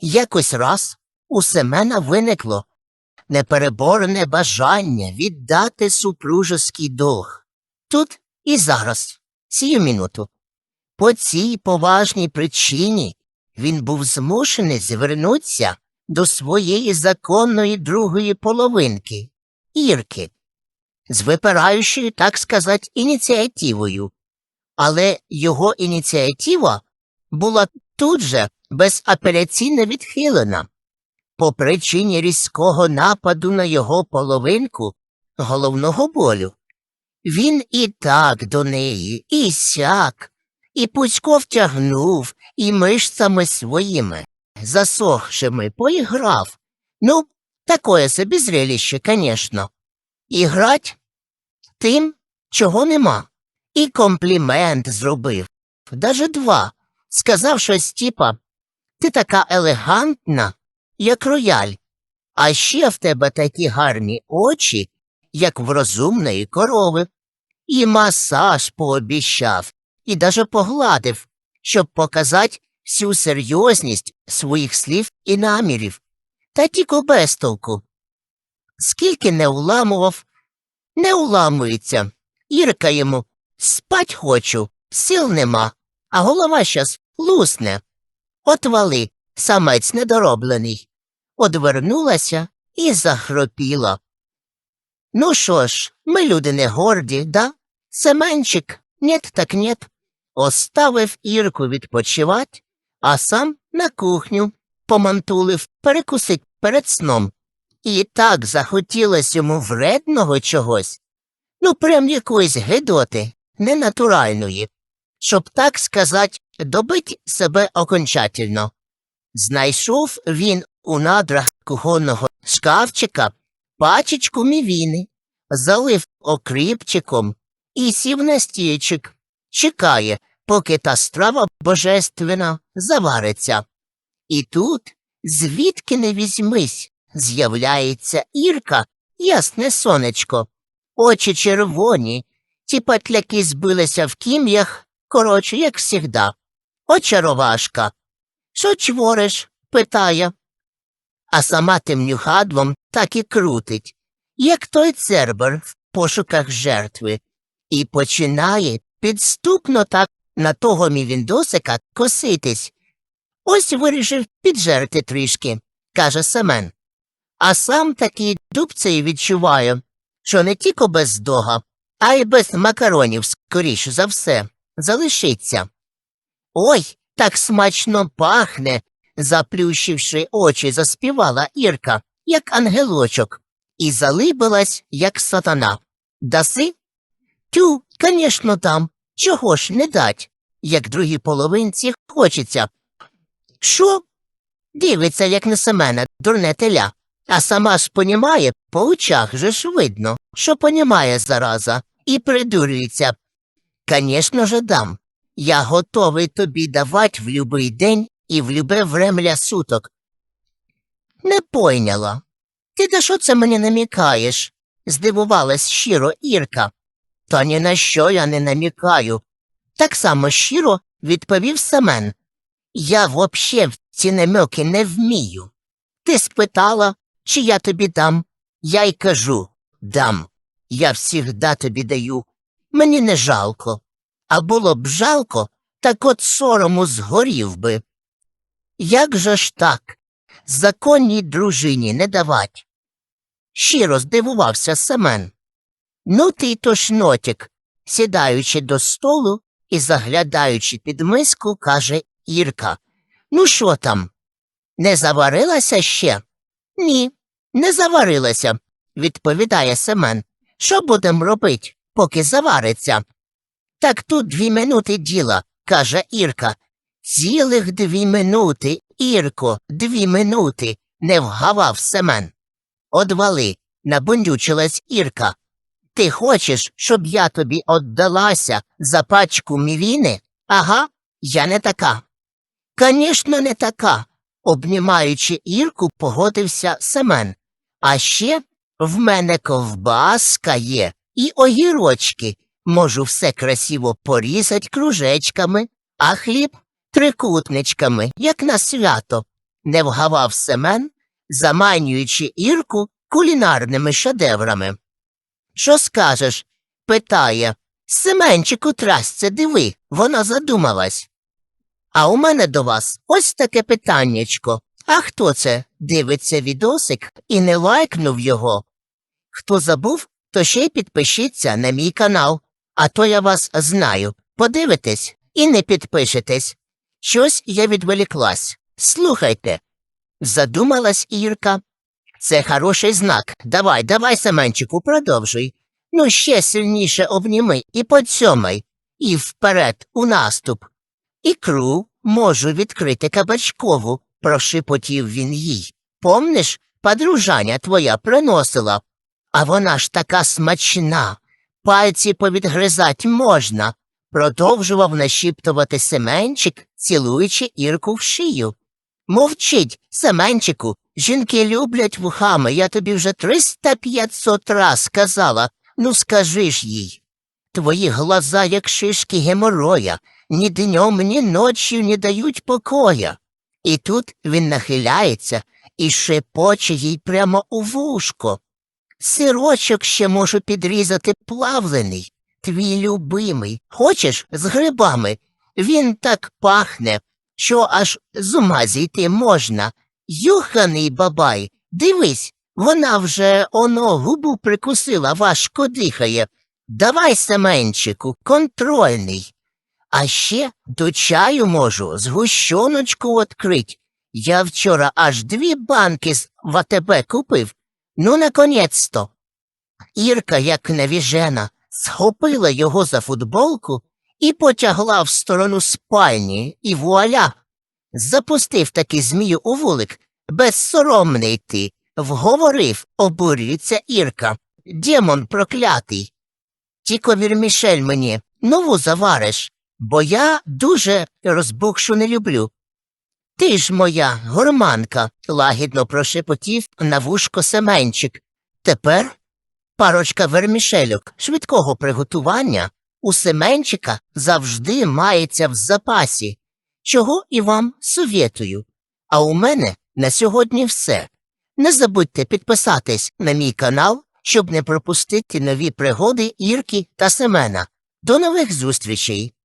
Якось раз у Семена виникло непереборене бажання віддати супружеский долг. Тут і зараз, сію минуту. По цій поважній причині він був змушений звернутися до своєї законної другої половинки Ірки, з випираючою, так сказати, ініціативою. Але його ініціатива була тут же безапеляційно відхилена. По причині різкого нападу на його половинку головного болю. Він і так до неї, і сяк, і пусько втягнув, і мишцями своїми, засохшими, поіграв. Ну, такое собі зрелище, конечно. Іграть тим, чого нема. І комплімент зробив. Даже два. Сказав щось типа Ти така елегантна, як рояль, а ще в тебе такі гарні очі, як в розумної корови. І масаж пообіщав, і даже погладив, щоб показати всю серйозність своїх слів і намірів. Та тільки без. Скільки не уламував, не уламується. Ірка йому спать хочу, сил нема, а голова щас лусне. Отвали, самець недороблений. Одвернулася і захропіла. Ну що ж, ми люди не горді, да? Семенчик, нет так нет. Оставив Ірку відпочивать, а сам на кухню помантулив перекусить перед сном. І так захотілось йому вредного чогось. Ну, прям якоїсь гидоти, ненатуральної, щоб, так сказать, добить себе окончательно. Знайшов він у надрах кухонного шкафчика пачечку мівіни, залив окріпчиком і сів на стільчик, чекає, поки та страва божественна завариться. І тут, звідки не візьмись, з'являється Ірка, ясне сонечко, очі червоні, ті патляки збилися в кім'ях, коротше, як всігда. Очаровашка. Що чвориш? питає. А сама темнюхадлом так і крутить, як той цербер в пошуках жертви, і починає підступно так на того мівіндосика коситись. Ось вирішив піджерти трішки, каже Семен. А сам такий дубцею відчуваю, що не тільки без дога, а й без макаронів, скоріше за все, залишиться. Ой, так смачно пахне, заплющивши очі, заспівала Ірка, як ангелочок, і залибилась, як сатана. Даси? Тю, конечно, дам. Чого ж не дать, як другій половинці хочеться. Що? Дивиться, як на Семена, дурне теля. А сама ж понімає, по очах же ж видно, що понімає зараза, і придурюється. Конечно же дам. Я готовий тобі давать в любий день і в любе врем'я суток. Не пойняла. Ти на що це мені намікаєш? здивувалась щиро Ірка. Та ні на що я не намікаю. Так само щиро відповів Семен. Я вообще в ці намеки не вмію. Ти спитала, чи я тобі дам. Я й кажу дам. Я всігда тобі даю. Мені не жалко. А було б жалко, так от сорому згорів би. Як же ж так? Законній дружині не давать. Щиро здивувався Семен. Ну ти й тошнотік, сідаючи до столу і заглядаючи під миску, каже Ірка. Ну що там? Не заварилася ще? Ні, не заварилася, відповідає Семен. Що будем робить, поки завариться? Так тут дві минути діла, каже Ірка. Цілих дві минути, Ірко, дві минути, не вгавав Семен. Одвали, набундючилась Ірка. Ти хочеш, щоб я тобі отдалася за пачку мівіни? Ага, я не така. Конечно, не така, обнімаючи Ірку, погодився Семен. А ще в мене ковбаска є і огірочки. Можу все красиво порізать кружечками, а хліб трикутничками, як на свято. не вгавав Семен, заманюючи Ірку кулінарними шедеврами. Що скажеш? питає. Семенчику трасце, диви, вона задумалась. А у мене до вас ось таке питаннячко. А хто це дивиться відосик і не лайкнув його? Хто забув, то ще й підпишіться на мій канал, а то я вас знаю. Подивитесь і не підпишетесь. Щось я відволіклась. Слухайте. Задумалась Ірка. Це хороший знак. Давай, давай, Семенчику, продовжуй. Ну, ще сильніше обніми і поцьомай. І вперед, у наступ. Ікру можу відкрити кабачкову, прошепотів він їй. Помниш, подружаня твоя приносила. А вона ж така смачна. Пальці повідгризать можна. Продовжував нашіптувати Семенчик, цілуючи Ірку в шию. Мовчить, Семенчику, жінки люблять вухами, я тобі вже триста п'ятсот раз сказала. Ну скажи ж їй. Твої глаза, як шишки гемороя, ні днем, ні ночі не дають покоя. І тут він нахиляється і шепоче їй прямо у вушко. Сирочок ще можу підрізати плавлений, твій любимий. Хочеш з грибами? Він так пахне, що аж з ума зійти можна. Юханий бабай, дивись, вона вже оно губу прикусила, важко дихає. Давай, Семенчику, контрольний. А ще до чаю можу згущоночку відкрить. Я вчора аж дві банки з ВТБ купив. Ну, наконець-то. Ірка, як навіжена, схопила його за футболку і потягла в сторону спальні, і вуаля. Запустив таки змію у вулик, безсоромний ти, вговорив, обурюється Ірка. Демон проклятий. Тільки вірмішель мені нову завариш, бо я дуже розбухшу не люблю. Ти ж моя гурманка, лагідно прошепотів на вушко Семенчик. Тепер парочка вермішельок швидкого приготування у Семенчика завжди мається в запасі, чого і вам совєтую. А у мене на сьогодні все. Не забудьте підписатись на мій канал, щоб не пропустити нові пригоди Ірки та Семена. До нових зустрічей!